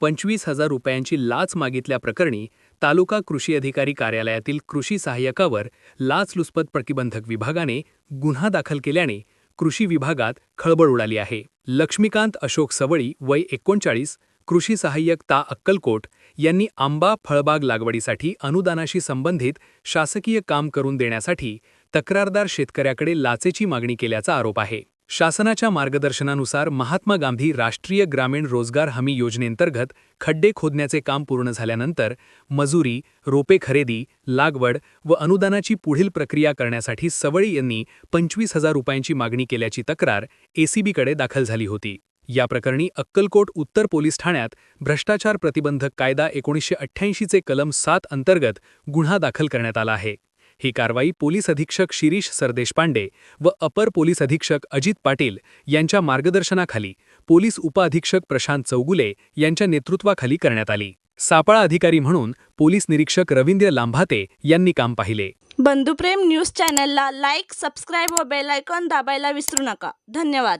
पंचवीस हजार रुपयांची लाच मागितल्याप्रकरणी तालुका कृषी अधिकारी कार्यालयातील कृषी सहाय्यकावर लाचलुचपत प्रतिबंधक विभागाने गुन्हा दाखल केल्याने कृषी विभागात खळबळ उडाली आहे. लक्ष्मीकांत अशोक सवळी वय एकोणचाळीस कृषी सहाय्यक ता अक्कलकोट यांनी आंबा फळबाग लागवडीसाठी अनुदानाशी संबंधित शासकीय काम करून देण्यासाठी तक्रारदार शेतकऱ्याकडे लाचेची मागणी केल्याचा आरोप आहे. शासनाच्या मार्गदर्शनानुसार महात्मा गांधी राष्ट्रीय ग्रामीण रोजगार हमी योजनेंतर्गत खड्डे खोदण्याचे काम पूर्ण झाल्यानंतर मजुरी रोपे खरेदी लागवड व अनुदानाची पुढील प्रक्रिया करण्यासाठी सवळी यांनी पंचवीस हजार रुपयांची मागणी केल्याची तक्रार एसीबीकडे दाखल झाली होती. या प्रकरणी अक्कलकोट उत्तर पोलीस ठाण्यात भ्रष्टाचार प्रतिबंधक कायदा एकोणीसशे अठ्ठ्याऐंशीचे कलम सात अंतर्गत गुन्हा दाखल करण्यात आला आहे. ही कारवाई पोलीस अधीक्षक शिरीष सरदेशपांडे व अपर पोलीस अधीक्षक अजित पाटील यांच्या मार्गदर्शनाखाली पोलीस उपअधीक्षक प्रशांत चौगुले यांच्या नेतृत्वाखाली करण्यात आली. सापळा अधिकारी म्हणून पोलीस निरीक्षक रवींद्र लांभाते यांनी काम पाहिले. बंधुप्रेम न्यूज चॅनलला लाईक सबस्क्राईब व बेलायकॉन दाबायला विसरू नका. धन्यवाद.